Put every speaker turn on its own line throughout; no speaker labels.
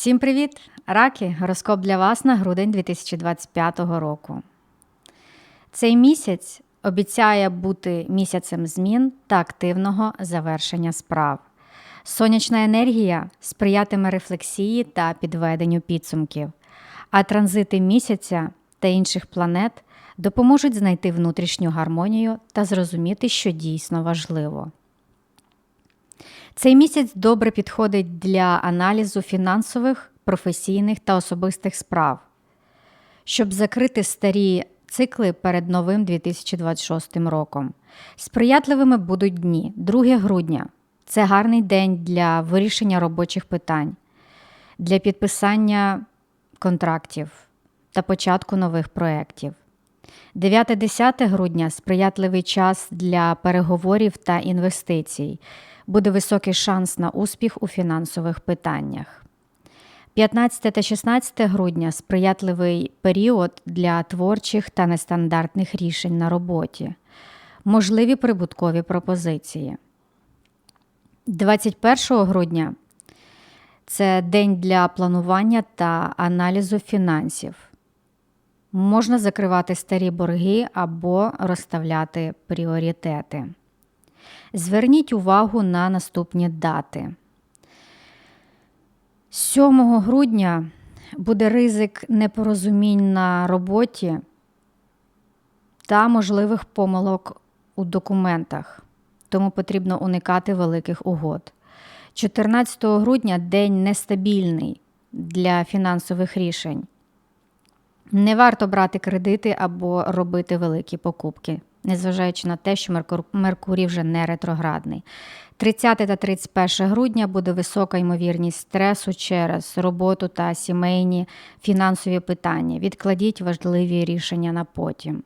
Всім привіт! Раки! Гороскоп для вас на грудень 2025 року. Цей місяць обіцяє бути місяцем змін та активного завершення справ. Сонячна енергія сприятиме рефлексії та підведенню підсумків, а транзити місяця та інших планет допоможуть знайти внутрішню гармонію та зрозуміти, що дійсно важливо. Цей місяць добре підходить для аналізу фінансових, професійних та особистих справ, щоб закрити старі цикли перед новим 2026 роком. Сприятливими будуть дні 2 грудня. Це гарний день для вирішення робочих питань, для підписання контрактів та початку нових проєктів. 9-10 грудня сприятливий час для переговорів та інвестицій. Буде високий шанс на успіх у фінансових питаннях. 15 та 16 грудня сприятливий період для творчих та нестандартних рішень на роботі, можливі прибуткові пропозиції. 21 грудня це день для планування та аналізу фінансів. Можна закривати старі борги або розставляти пріоритети. Зверніть увагу на наступні дати. 7 грудня буде ризик непорозумінь на роботі та можливих помилок у документах, тому потрібно уникати великих угод. 14 грудня день нестабільний для фінансових рішень. Не варто брати кредити або робити великі покупки, незважаючи на те, що Меркурій вже не ретроградний. 30 та 31 грудня буде висока ймовірність стресу через роботу та сімейні фінансові питання. Відкладіть важливі рішення на потім.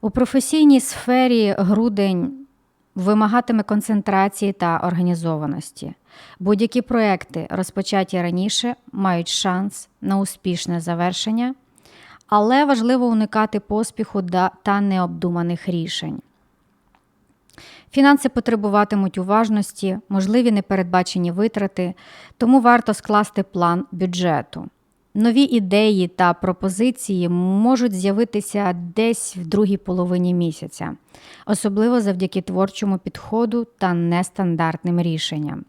У професійній сфері грудень вимагатиме концентрації та організованості. Будь-які проекти, розпочаті раніше, мають шанс на успішне завершення, але важливо уникати поспіху та необдуманих рішень. Фінанси потребуватимуть уважності, можливі непередбачені витрати, тому варто скласти план бюджету. Нові ідеї та пропозиції можуть з'явитися десь в другій половині місяця, особливо завдяки творчому підходу та нестандартним рішенням.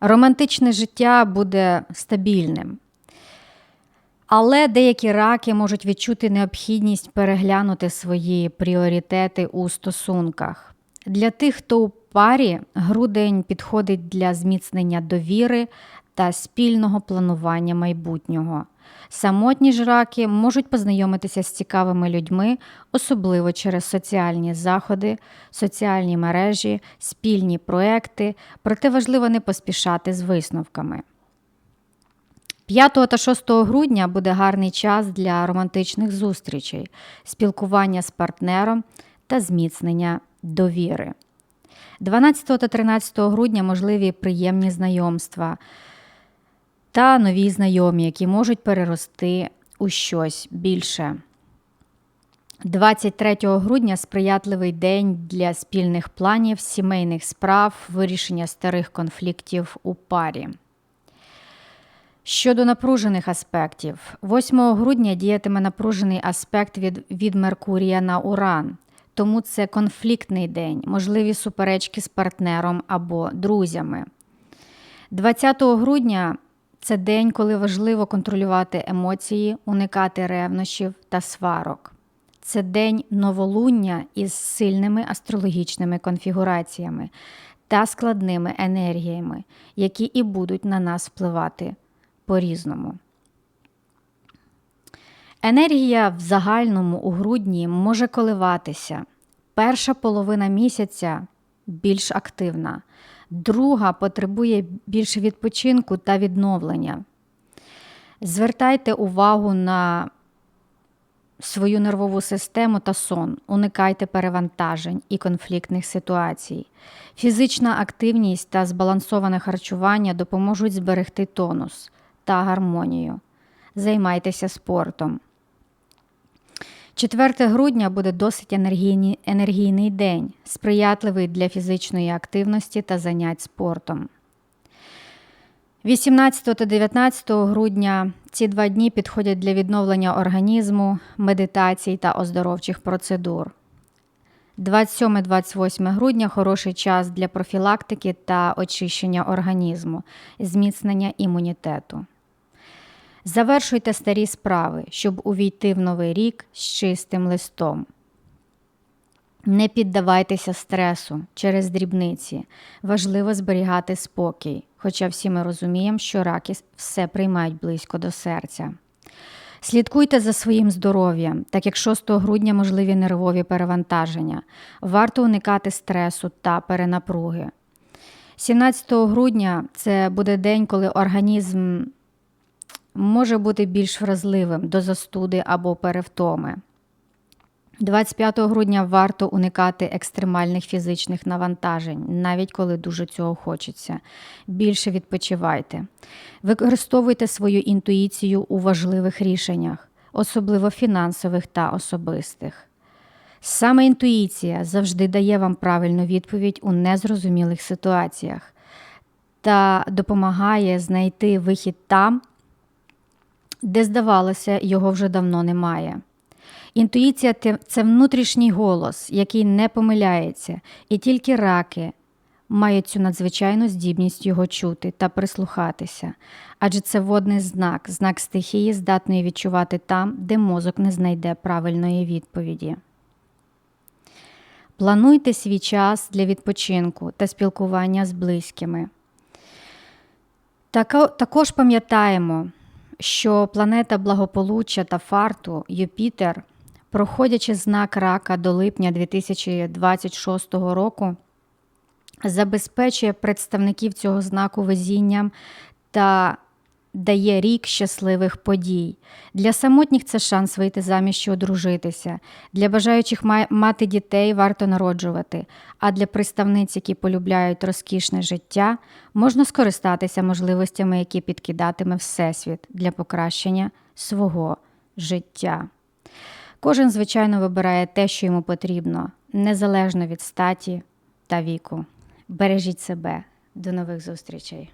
Романтичне життя буде стабільним. Але деякі раки можуть відчути необхідність переглянути свої пріоритети у стосунках. Для тих, хто у парі, грудень підходить для зміцнення довіри та спільного планування майбутнього. Самотні ж раки можуть познайомитися з цікавими людьми, особливо через соціальні заходи, соціальні мережі, спільні проекти, проте важливо не поспішати з висновками. 5 та 6 грудня буде гарний час для романтичних зустрічей, спілкування з партнером та зміцнення довіри. 12 та 13 грудня можливі приємні знайомства та нові знайомі, які можуть перерости у щось більше. 23 грудня сприятливий день для спільних планів, сімейних справ, вирішення старих конфліктів у парі. Щодо напружених аспектів, 8 грудня діятиме напружений аспект від, від Меркурія на Уран, тому це конфліктний день, можливі суперечки з партнером або друзями. 20 грудня це день, коли важливо контролювати емоції, уникати ревнощів та сварок. Це день новолуння із сильними астрологічними конфігураціями та складними енергіями, які і будуть на нас впливати по-різному. Енергія в загальному у грудні може коливатися. Перша половина місяця більш активна, друга потребує більше відпочинку та відновлення. Звертайте увагу на свою нервову систему та сон, уникайте перевантажень і конфліктних ситуацій. Фізична активність та збалансоване харчування допоможуть зберегти тонус та гармонію. Займайтеся спортом. 4 грудня буде досить енергійний, енергійний день, сприятливий для фізичної активності та занять спортом. 18 та 19 грудня ці два дні підходять для відновлення організму, медитацій та оздоровчих процедур. 27-28 грудня хороший час для профілактики та очищення організму, зміцнення імунітету. Завершуйте старі справи, щоб увійти в новий рік з чистим листом. Не піддавайтеся стресу через дрібниці. Важливо зберігати спокій, хоча всі ми розуміємо, що раки все приймають близько до серця. Слідкуйте за своїм здоров'ям, так як 6 грудня можливі нервові перевантаження. Варто уникати стресу та перенапруги. 17 грудня це буде день, коли організм може бути більш вразливим до застуди або перевтоми. 25 грудня варто уникати екстремальних фізичних навантажень, навіть коли дуже цього хочеться. Більше відпочивайте. Використовуйте свою інтуїцію у важливих рішеннях, особливо фінансових та особистих. Саме інтуїція завжди дає вам правильну відповідь у незрозумілих ситуаціях та допомагає знайти вихід там, де, здавалося, його вже давно немає. Інтуїція це внутрішній голос, який не помиляється, і тільки раки мають цю надзвичайну здібність його чути та прислухатися, адже це водний знак, знак стихії, здатної відчувати там, де мозок не знайде правильної відповіді. Плануйте свій час для відпочинку та спілкування з близькими. Також пам'ятаємо, що планета благополуччя та фарту Юпітер проходячи знак рака до липня 2026 року, забезпечує представників цього знаку везінням та дає рік щасливих подій. Для самотніх це шанс вийти заміж чи одружитися. Для бажаючих мати дітей варто народжувати, а для представниць, які полюбляють розкішне життя, можна скористатися можливостями, які підкидатиме Всесвіт для покращення свого життя. Кожен, звичайно, вибирає те, що йому потрібно, незалежно від статі та віку. Бережіть себе. До нових зустрічей!